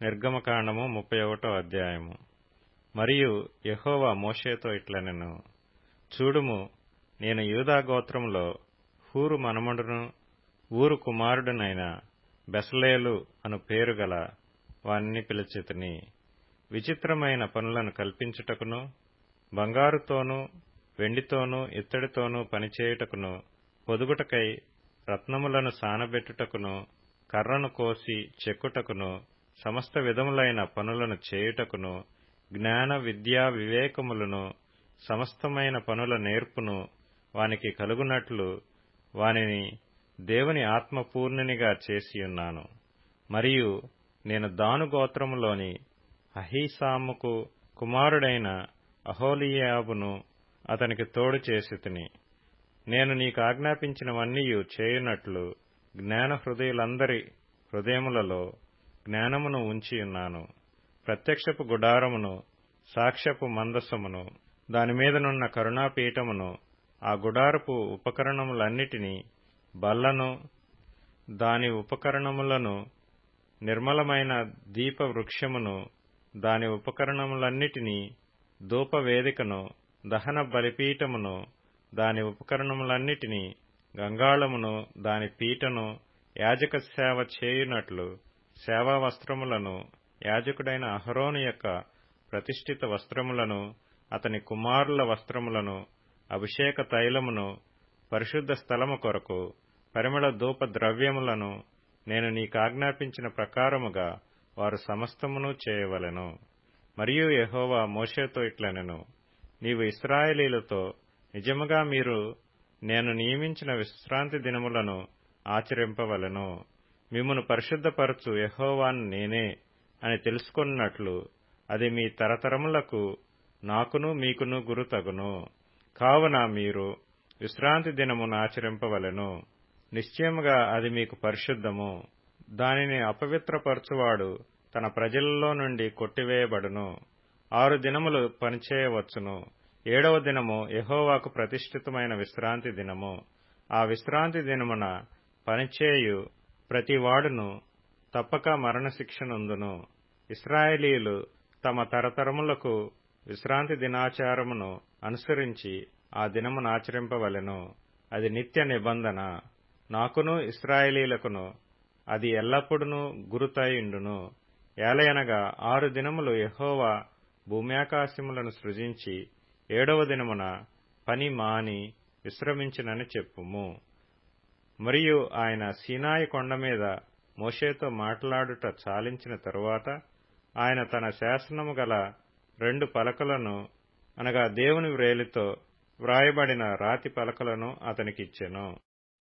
నిర్గమకాండము ముప్పై ఒకటో అధ్యాయము. మరియు యహోవా మోషేతో ఇట్లనెను చూడుము నేను యూదా గోత్రంలో హూరు మనమండును ఊరు కుమారుడునైన బెసలేలు అను పేరు గల వానిని పిలిచితిని విచిత్రమైన పనులను కల్పించుటకును బంగారుతోనూ వెండితోనూ ఇత్తడితోనూ పనిచేయుటకును పొదుగుటకై రత్నములను సానబెట్టుటకును కర్రను కోసి చెక్కుటకును సమస్త విధములైన పనులను చేయుటకును జ్ఞాన విద్యా వివేకములను సమస్తమైన పనుల నేర్పును వానికి కలుగునట్లు వానిని దేవుని ఆత్మపూర్ణునిగా చేసియున్నాను. మరియు నేను దాను గోత్రములోని అహీసాముకు కుమారుడైన అహోలియాబును అతనికి తోడు చేసితిని. నేను నీకు ఆజ్ఞాపించినవన్నీయు చేయునట్లు జ్ఞాన హృదయులందరి హృదయములలో జ్ఞానమును ఉంచి ఉన్నాను. ప్రత్యక్షపు గుడారమును సాక్ష్యపు మందసమును దానిమీదనున్న కరుణాపీఠమును ఆ గుడారపు ఉపకరణములన్నిటినీ బల్లను దాని ఉపకరణములను నిర్మలమైన దీప వృక్షమును దాని ఉపకరణములన్నిటినీ ధూపవేదికను దహన బలిపీఠమును దాని ఉపకరణములన్నిటినీ గంగాళమును దాని పీటను యాజక సేవ చేయునట్లు సేవా వస్త్రములను యాజకుడైన అహరోను యొక్క ప్రతిష్ఠిత వస్త్రములను అతని కుమారుల వస్త్రములను అభిషేక తైలమును పరిశుద్ధ స్థలము కొరకు పరిమళ ధూప ద్రవ్యములను నేను నీకాజ్ఞాపించిన ప్రకారముగా వారు సమస్తమును చేయవలెను. మరియు యహోవా మోషేతో ఇట్లనెను నీవు ఇస్రాయేలీలతో నిజముగా మీరు నేను నియమించిన విశ్రాంతి దినములను ఆచరింపవలను. మిమ్మను పరిశుద్ధపరచు యహోవాన్ నేనే అని తెలుసుకున్నట్లు అది మీ తరతరములకు నాకును మీకును గురుతగును. కావున మీరు విశ్రాంతి దినమును ఆచరింపవలెను. నిశ్చయముగా అది మీకు పరిశుద్ధము. దానిని అపవిత్రపరచువాడు తన ప్రజలలో నుండి కొట్టివేయబడును. ఆరు దినములు పనిచేయవచ్చును. ఏడవ దినము యహోవాకు ప్రతిష్ఠితమైన విశ్రాంతి దినము. ఆ విశ్రాంతి దినమున పనిచేయు ప్రతివాడును తప్పక మరణశిక్షనుందును. ఇస్రాయేలీలు తమ తరతరములకు విశ్రాంతి దినాచారమును అనుసరించి ఆ దినమునాచరింపవలెను అది నిత్య నిబంధన. నాకును ఇస్రాయేలీలకును అది ఎల్లప్పుడూ గురుతయుండును. ఏలయనగా ఆరు దినములు యహోవా భూమ్యాకాశములను సృజించి ఏడవ దినమున పని మాని విశ్రమించినని చెప్పుము. మరియు ఆయన సీనాయి కొండ మీద మోషేతో మాట్లాడుట చాలించిన తరువాత ఆయన తన శాసనము గల రెండు పలకలను అనగా దేవుని వ్రేలితో వ్రాయబడిన రాతి పలకలను అతనికిచ్చెను.